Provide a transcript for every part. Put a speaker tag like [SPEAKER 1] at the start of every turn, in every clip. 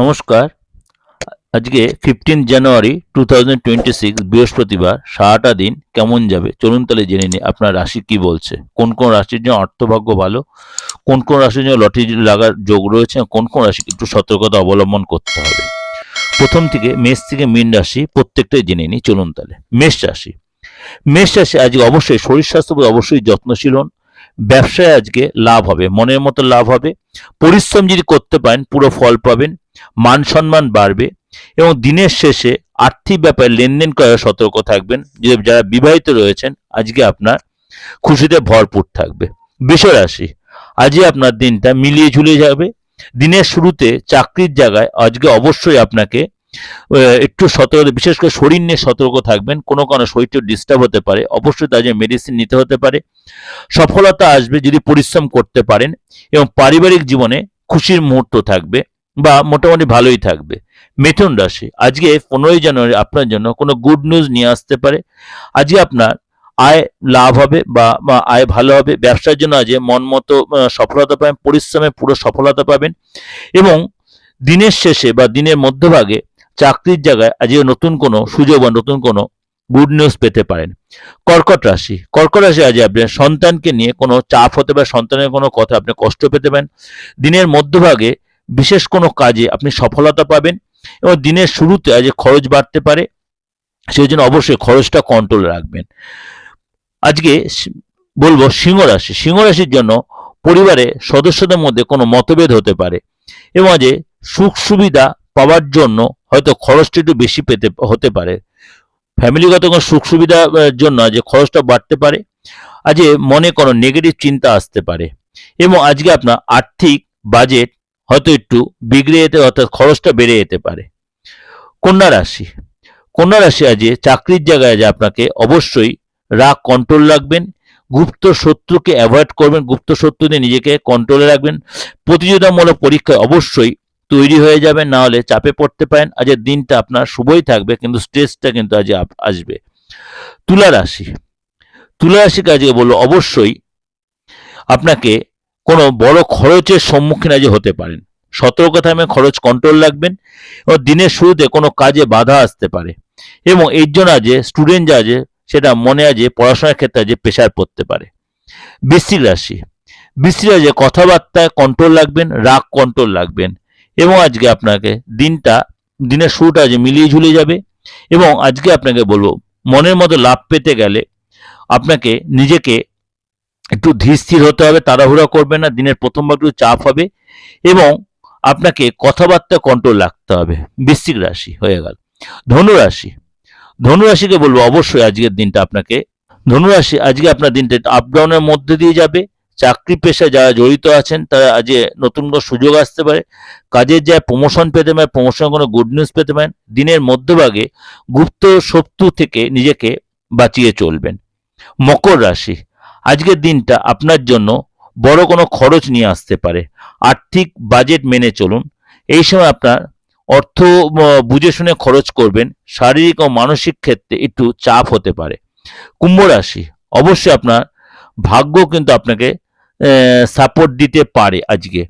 [SPEAKER 1] নমস্কার। আজকে fifteen January two thousand twenty six বৃহস্পতিবার, সারাটা দিন কেমন যাবে? চলুন তাহলে জেনে নিই আপনার রাশি কি বলছে। কোন কোন রাশির জন্য অর্থভাগ্য ভালো, কোন কোন রাশির জন্য লটারি লাগার যোগ রয়েছে কোন কোন রাশি একটু সতর্কতা অবলম্বন করতে হবে। প্রথম থেকে মেষ থেকে মীন রাশি প্রত্যেকটাই জেনে নিই, চলুন তাহলে। মেষ রাশি। মেষ রাশি আজকে অবশ্যই শরীর স্বাস্থ্য অবশ্যই যত্নশীল হন। ব্যবসায় আজকে লাভ হবে, মনের মতো লাভ হবে। পরিশ্রম যদি করতে পারেন, পুরো ফল পাবেন। মান সম্মান বাড়বে এবং দিনের শেষে আর্থিক ব্যাপারে লেনদেন করার সতর্ক থাকবেন। যারা বিবাহিত রয়েছেন, আজকে আপনার খুশিতে ভরপুর থাকবে। রাশি আজকে আপনার দিনটা মিলিয়ে ঝুলিয়ে যাবে। দিনের শুরুতে চাকরির জায়গায় আজকে অবশ্যই আপনাকে একটু সতর্ক, বিশেষ করে শরীর নিয়ে সতর্ক থাকবেন। কোনো কোনো শরীরটা ডিস্টার্ব হতে পারে। অবশ্যই জন্য মেডিসিন নিতে হতে পারে। সফলতা আসবে যদি পরিশ্রম করতে পারেন এবং পারিবারিক জীবনে খুশির মুহূর্ত থাকবে। বা মোটামুটি ভালোই থাকবে। মিথুন রাশি, আজকে পনেরোই জানুয়ারি আপনার জন্য কোনো গুড নিউজ নিয়ে আসতে পারে। আজকে আপনার আয় লাভ হবে বা আয় ভালো হবে। ব্যবসার জন্য আজকে মন মতো সফলতা পাবেন, পরিশ্রমে পুরো সফলতা পাবেন এবং দিনের শেষে বা দিনের মধ্যভাগে চাকরির জায়গায় আজকে নতুন কোনো সুযোগ বা নতুন কোনো গুড নিউজ পেতে পারেন। কর্কট রাশি কর্কট রাশি আজ আপনি সন্তানকে নিয়ে কোনো চাপ হতে পারে, সন্তানের কোনো কথা আপনি কষ্ট পেতে পারেন। দিনের মধ্যভাগে বিশেষ কোনো কাজে আপনি সফলতা পাবেন এবং দিনের শুরুতে আজ খরচ বাড়তে পারে, সেই জন্য অবশ্যই খরচটা কন্ট্রোল রাখবেন। আজকে বলব সিংহ রাশি সিংহ রাশির জন্য পরিবারে সদস্যদের মধ্যে কোনো মতভেদ হতে পারে এবং আজ সুখ সুবিধা পাওয়ার জন্য হয়তো খরচটা একটু বেশি পেতে, হতে পারে। ফ্যামিলিগত কোনো সুখ সুবিধার জন্য আজ খরচটা বাড়তে পারে, আজ মনে কোনো নেগেটিভ চিন্তা আসতে পারে। এবং আজকে আপনার আর্থিক বাজেট হয়তো একটু বিগড়ে যেতে, অর্থাৎ খরচটা বেড়ে যেতে পারে। কন্যা রাশি। কন্যা রাশি আজ চাকরির জায়গায় যে আপনাকে অবশ্যই রাগ কন্ট্রোল রাখবেন, গুপ্ত শত্রুকে অ্যাভয়েড করবেন, গুপ্ত শত্রু দিয়ে নিজেকে কন্ট্রোলে রাখবেন। প্রতিযোগিতামূলক পরীক্ষায় অবশ্যই তৈরি হয়ে যাবেন, না হলে চাপে পড়তে পারেন। আজকের দিনটা আপনার শুভই থাকবে, কিন্তু স্ট্রেসটা কিন্তু আজ আসবে। তুলা রাশি। তুলা রাশিকে আজকে বলব, অবশ্যই আপনাকে কোনো বড় খরচের সম্মুখীন আজ হতে পারেন। সতর্ক থাকবেন, খরচ কন্ট্রোল রাখবেন এবং দিনের শুরুতে কোনো কাজে বাধা আসতে পারে। এবং এর জন্য আজ স্টুডেন্ট যা আছে, সেটা মনে আছে পড়াশোনার ক্ষেত্রে আজ প্রেশার পড়তে পারে। বৃশ্চিক রাশি। বৃশ্চিক রাশি কথাবার্তায় কন্ট্রোল রাখবেন, রাগ কন্ট্রোল রাখবেন এবং আজকে আপনাকে দিনটা, দিনের শুরুটা আজ মিলিয়ে ঝুলে যাবে এবং আজকে আপনাকে বলব, মনের মতো লাভ পেতে গেলে আপনাকে নিজেকে একটু ধীর হতে হবে, তাড়াহুড়া করবেন না, দিনের প্রথম ভাগ একটু চাপ হবে এবং আপনাকে কথাবার্তা কন্ট্রোল রাখতে হবে। বৃশ্চিক রাশি হয়ে গেল। ধনু রাশি ধনু রাশিকে বলব অবশ্যই আজকের দিনটা আপনাকে ধনু রাশি আজকে আপনার দিনটা আপ ডাউনের মধ্যে দিয়ে যাবে। চাকরি পেশায় যারা জড়িত আছেন, তারা আজকে নতুন কোনো সুযোগ আসতে পারে। কাজের যায় প্রমোশন পেতে পারেন প্রমোশনের কোনো গুড নিউজ পেতে পারেন, দিনের মধ্যভাগে গুপ্ত শত্রু থেকে নিজেকে বাঁচিয়ে চলবেন। মকর রাশি। আজকের দিনটা আপনার জন্য বড় কোনো খরচ নিয়ে আসতে পারে। আর্থিক বাজেট মেনে চলুন। এই সময় আপনার অর্থ বুঝে শুনে খরচ করবেন। শারীরিক ও মানসিক ক্ষেত্রে একটু চাপ হতে পারে। কুম্ভ রাশি, অবশ্যই আপনার ভাগ্য কিন্তু আপনাকে সাপোর্ট দিতে পারে আজকে।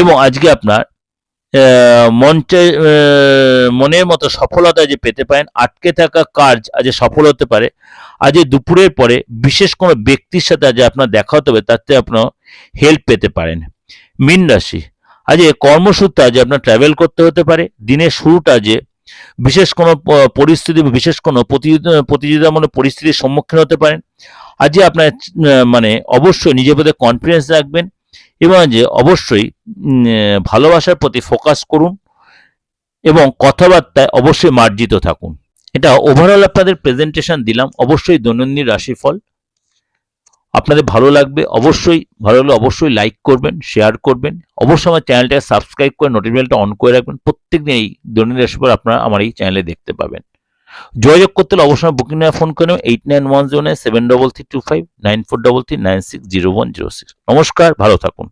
[SPEAKER 1] এবং আজকে আপনার মঞ্চে মনের মতো সফলতা যে পেতে পারেন, আটকে থাকা কাজ আজ সফল হতে পারে। আজ দুপুরের পরে বিশেষ কোনো ব্যক্তির সাথে আজ আপনার দেখা হতে হবে তাতে আপনার হেল্প পেতে পারেন। মীন রাশি, আজ কর্মসূত্রে আজ আপনার ট্রাভেল করতে হতে পারে। দিনের শুরুটা যে বিশেষ কোনো পরিস্থিতি বিশেষ কোনো প্রতিযোগিতা- প্রতিযোগিতামূলক পরিস্থিতির সম্মুখীন হতে পারেন। আজকে আপনার মানে অবশ্যই নিজের প্রতি কনফিডেন্স রাখবেন। এবং যে অবশ্যই ভালোবাসার প্রতি ফোকাস করুন এবং কথাবার্তায় অবশ্যই মার্জিত থাকুন। এটা ওভারঅল আপনাদের প্রেজেন্টেশন দিলাম, অবশ্যই দৈনন্দিন রাশিফল। আপনাদের ভালো লাগবে, অবশ্যই, ভালো লাগলে অবশ্যই লাইক করবেন শেয়ার করবেন। অবশ্যই আমার চ্যানেলটাকে সাবস্ক্রাইব করে নোটিফিকেশনটা অন করে রাখবেন। প্রত্যেকদিন এই দৈনন্দিন রাশিফল আপনারা আমার এই চ্যানেলে দেখতে পাবেন। যোগাযোগ করতে হলে অবশ্যই বুকিং নেওয়া ফোন করে নেবেন eight nine one zero nine seven double three two five nine four double three nine six zero one zero six নমস্কার, ভালো থাকুন।